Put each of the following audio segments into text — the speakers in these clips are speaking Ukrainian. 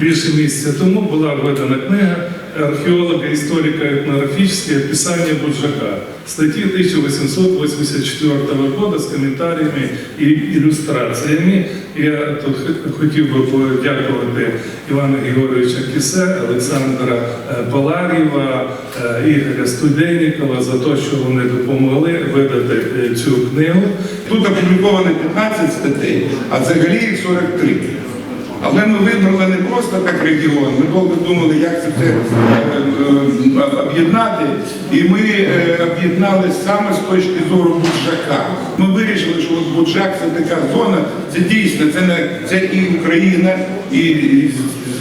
більше місяця тому була видана книга археолога, історика етнографічне описання Буджака, статті 1884 року з коментарями і ілюстраціями. Я тут хотів би подякувати Івана Георгійовича Кісе, Олександра е, Паларєва, е, Ігоря Студенікова за те, що вони допомогли видати е, цю книгу. Тут опубліковано 15 статей, а взагалі їх 43. Але ми вибрали не просто так регіон, ми довго думали, як це все е, е, об'єднати. І ми е, об'єднали саме з точки зору Буджака. Ми вирішили, що от Буджак це така зона, це дійсно, це, не, це і Україна, і, і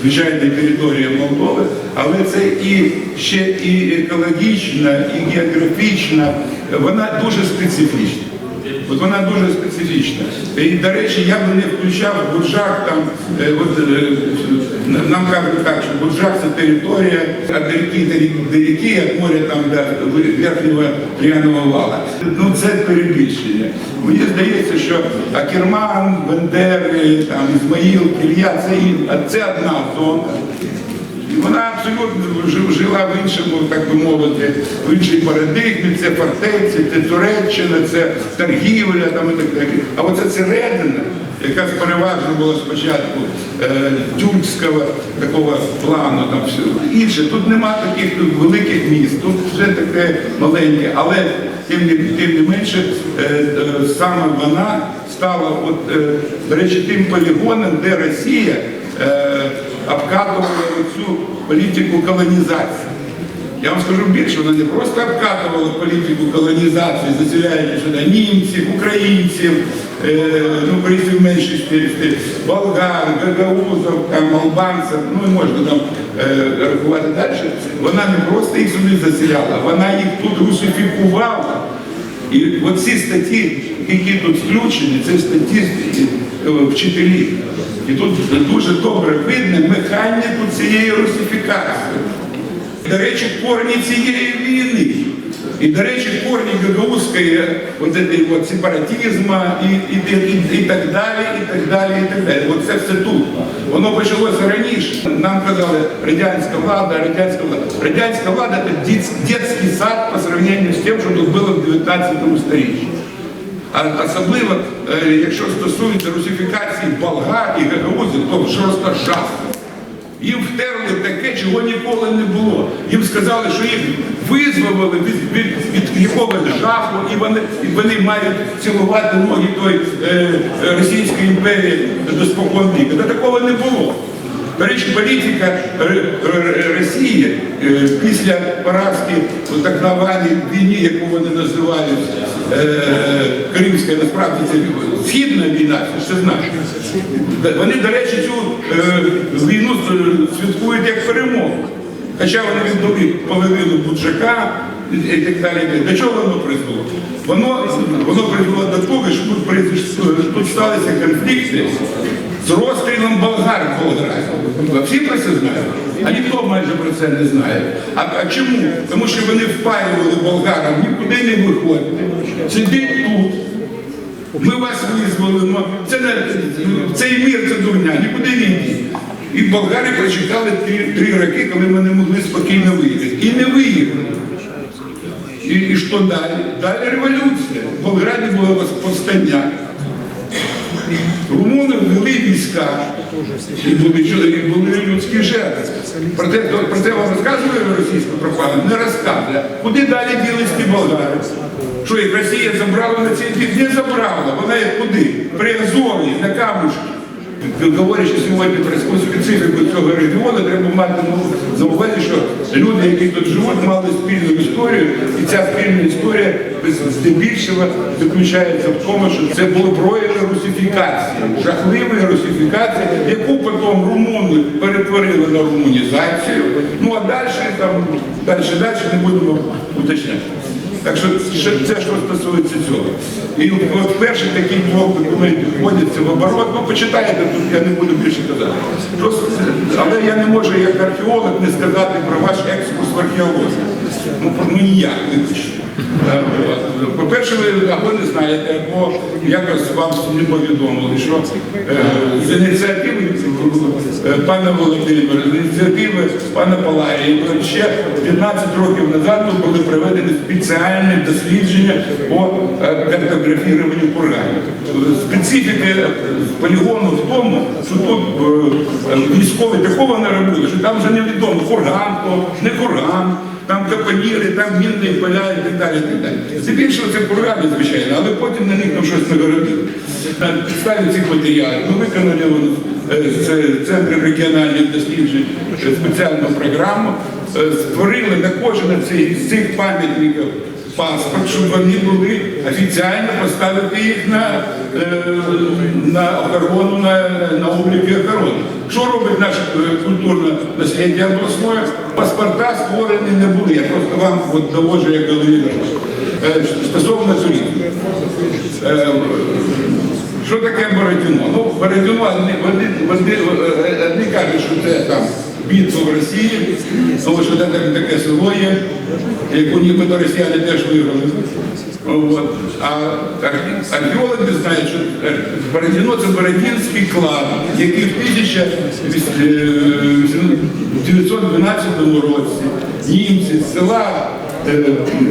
звичайно територія Молдови, але це і ще і екологічна, і географічна, вона дуже специфічна. От вона дуже специфічна. І, до речі, я би не включав Буджак там, е, от, е, нам кажуть так, що Буджак це територія від ріки до ріки, до ріки, від моря там до верхнього Тріаного вала. Ну це перебільшення. Мені здається, що Акерман, Бендери, там, Ізмаїл, Кілья, це, це одна зона. Вона абсолютно жила в іншому, так би мовити, в іншій парадигмі, це фортеці, це Туреччина, це торгівля там і так далі. А оце середина, яка переважно була спочатку е, тюркського такого плану, там все інше. Тут нема таких великих міст, тут вже таке маленьке, але тим не, тим не менше е, е, саме вона стала, от, е, до речі, тим полігоном, де Росія е, обкатувала цю політику колонізації. Я вам скажу більше, вона не просто обкатувала політику колонізації, заселяючи сюди німців, українців, е, ну, українців меншості, болгар, гагаузів, там, албанців, ну і можна там е, рахувати далі. Вона не просто їх сюди заселяла, вона їх тут русифікувала. І оці статті, які тут включені, це статті е, вчителів. І тут дуже добре видно механіку цієї русифікації. До речі, корні цієї війни. І, до речі, корні гагаузької от от сепаратизму і, і, і, і так далі, і так далі, і так далі. От це все тут. Воно почалося раніше. Нам казали, радянська влада, радянська влада. Радянська влада це дитячий сад по сравненню з тим, що тут було в 19 сторіччі. А особливо, е, якщо стосується русифікації болгар і гагаузів, то просто жах. Їм втерли таке, чого ніколи не було. Їм сказали, що їх визволили від, від, від якогось жаху, і вони, вони мають цілувати ноги той е, Російської імперії до спокон віку. Та такого не було. До речі, політика Росії е, після поразки так званій війні, яку вони називають е, Кримська, насправді це східна війна, це знаєш. Вони, до речі, цю е, війну святкують як перемогу. Хоча вони віддали половину Буджака і так далі. До чого воно призвело? Воно, воно призвело до того, що тут, тут сталися конфлікти з розстрілом болгар в Болграді. Всі про це знають? А ніхто майже про це не знає. А, а чому? Тому що вони впаювали болгарам, нікуди не виходьте. Сидіть тут. Ми вас визволимо. Це не цей мір це дурня, нікуди не йдіть. І болгари прочекали три, роки, коли ми не могли спокійно виїхати. І не виїхали. І, і що далі? Далі революція. В Болграді було повстання. Румуни ввели війська. І були, і були людські жертви. Про це, про це вам розказує російська пропаганда? Не розказує. Куди далі ділись ті болгари? Що їх Росія забрала на цей бік? Не забрала. Вона їх куди? При Азові, на Камушки. Говорячи сьогодні про специфіку цього регіону, треба мати на увазі, що люди, які тут живуть, мали спільну історію, і ця спільна історія здебільшого заключається в тому, що це було прояви русифікації, жахливої русифікації, яку потім румуни перетворили на румунізацію. Ну а далі там далі, далі не будемо уточняти. Так що це що стосується цього. І от перший такий блок документів вводиться в оборот, ну почитайте, тут я не буду більше казати. Просто, але я не можу як археолог не сказати про ваш екскурс в археологію. Ну, ну ніяк Е. По-перше, ви або не знаєте, або якось вам не повідомили, що е, з ініціативи е, пана Володимира, з ініціативи пана Паларії, ще 15 років назад тут були проведені спеціальні дослідження по е, картографіруванню курганів. Специфіка е, полігону в тому, що тут е, військові такого не робили, що там вже невідомо курган, не курган, там капоніри, там мінні поля і так далі. так далі. Це кургани, звичайно, але потім на них там щось не На підставі цих матеріалів ми виконали е, з Центру регіональних досліджень е, спеціальну програму, е, створили на кожен з цих пам'ятників паспорт, щоб вони були офіційно поставити їх на, е, на охорону, на, на обліки охорони. Що робить наше е, культурне насліддя обласне? Паспорта створені не були. Я просто вам от доводжу як голові. Е, Стосовно туризму. Що таке Бородіно? Ну, Бородіно, одні, одні, е, одні кажуть, що це там битва в Росії, тому що це таке, село є, яку нібито росіяни теж виграли. А археологи знають, що е, Бородіно це Бородінський клад, який в 1912 році німці з села е,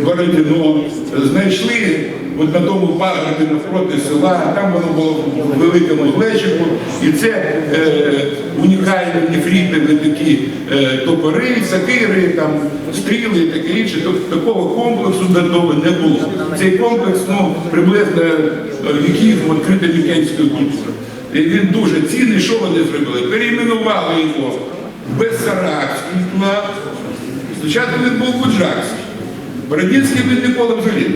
Бородіно знайшли от на тому пагорбі навпроти села, там воно було в великому глечику, і це е, унікальні нефрітові такі е, топори, сакири, там, стріли і таке інше. Тобто такого комплексу давно не було. Цей комплекс ну, приблизно е, віків відкритої вікенської культури. Він дуже цінний, що вони зробили? Перейменували його в Бессарабський клад. Спочатку він був Буджакський. Бородінський він ніколи взагалі.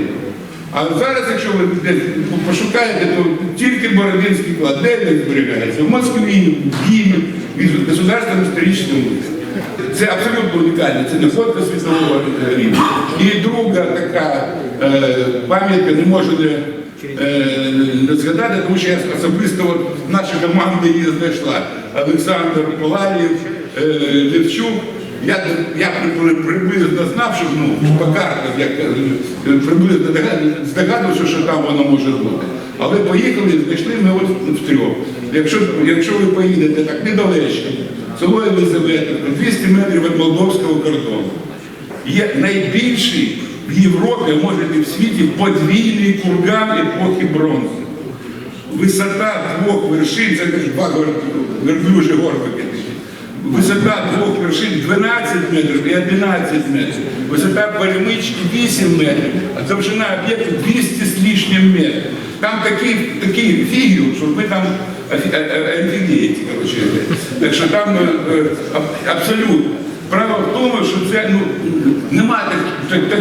А зараз, якщо ви десь пошукаєте, то тільки Бородинський клад, де він зберігається? В Москві, в Києві, в Государственному історичному. Це абсолютно унікально, це не фото світового рівня. І друга така е, пам'ятка не можу не, е, не згадати, тому що я особисто от, наша команда її знайшла. Олександр Полаєв, е, Левчук. Я, я при- при- приблизно знав, що ну, по картах я е, приблизно догад- здогадувався, що там воно може бути. Але поїхали, знайшли ми от втрьох. Якщо, якщо ви поїдете так недалечко, село Єлизаветівка, 200 метрів від молдовського кордону, є найбільший в Європі, може і в світі, подвійний курган епохи бронзи. Висота двох вершин, це два верблюжі горбики. Висота двох вершин 12 метрів і 11 метрів. Висота перемички 8 метрів, а довжина об'єкту 200 з лишнім метрів. Там такий, такий фігіл, що ви там офі- е- е- офігієте, коротше. Так що там е, абсолютно. Право в тому, що це ну, нема так, так.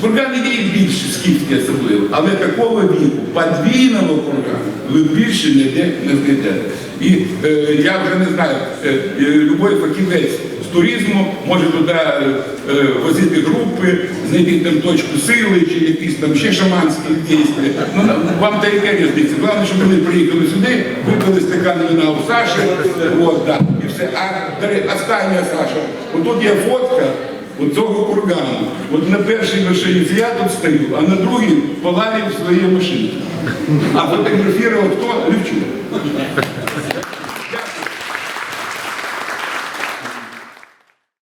Кургани є більше, скільки особливо, але такого віку, подвійного кургану, ви більше ніде не знайдете. І е, я вже не знаю, е, е, любой фахівець з туризму може туди е, е, возити групи, знайти там точку сили чи якісь там ще шаманські дії. Ну, вам та яка різниця? Головне, щоб вони приїхали сюди, випили стакан вина у Саші, от, да, і все. А до остання Саша, отут є фотка, от цього кургану. От на першій машині я тут стою, а на другій поларів своєї машини. А фотографував хто? Лівчук.